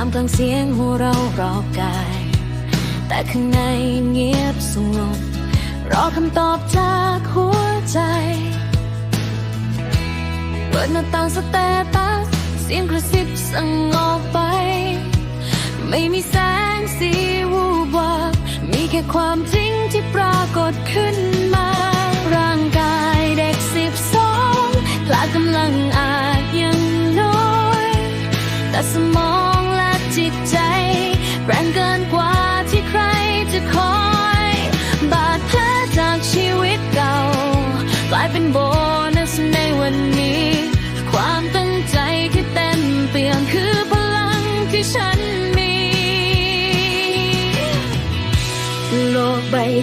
ามกลางเสียงหัวเราะรอบกาย แต่ข้างในเงียบสงบรอคำตอบจากหัวใจ เปิดหน้าต่างสเตตัสเสียงกระซิบสั่งออกไป ไม่มีแสงสีวูบวาบมีแค่ความจริงที่ปรากฏขึ้น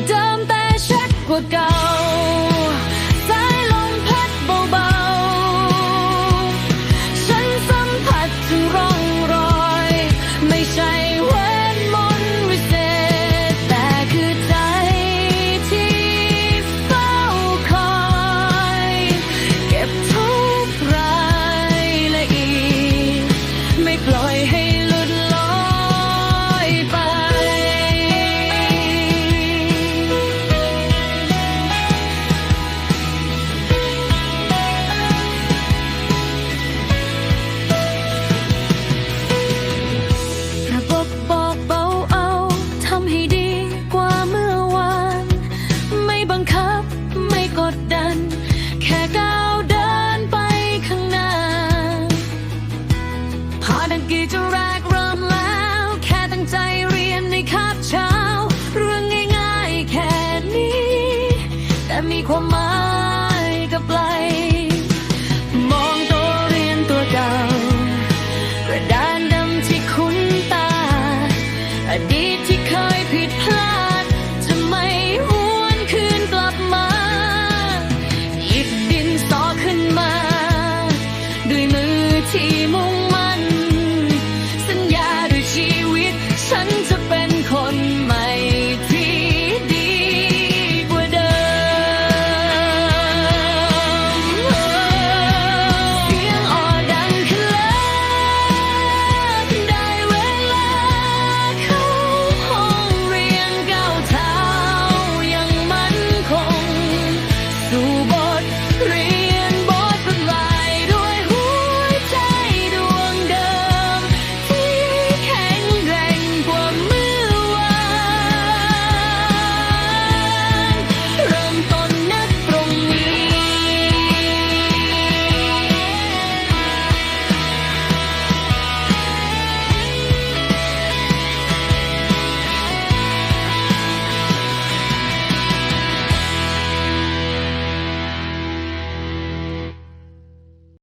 โลกใบเความหมายกับไกลมองตัวเรียนตัวเก่ากระดานดำที่คุ้นตา อดีตที่เคยผิดพลาดจะไม่หวนคืนกลับมาหยิบดินสอขึ้นมา ด้วยมือที่มุ่ง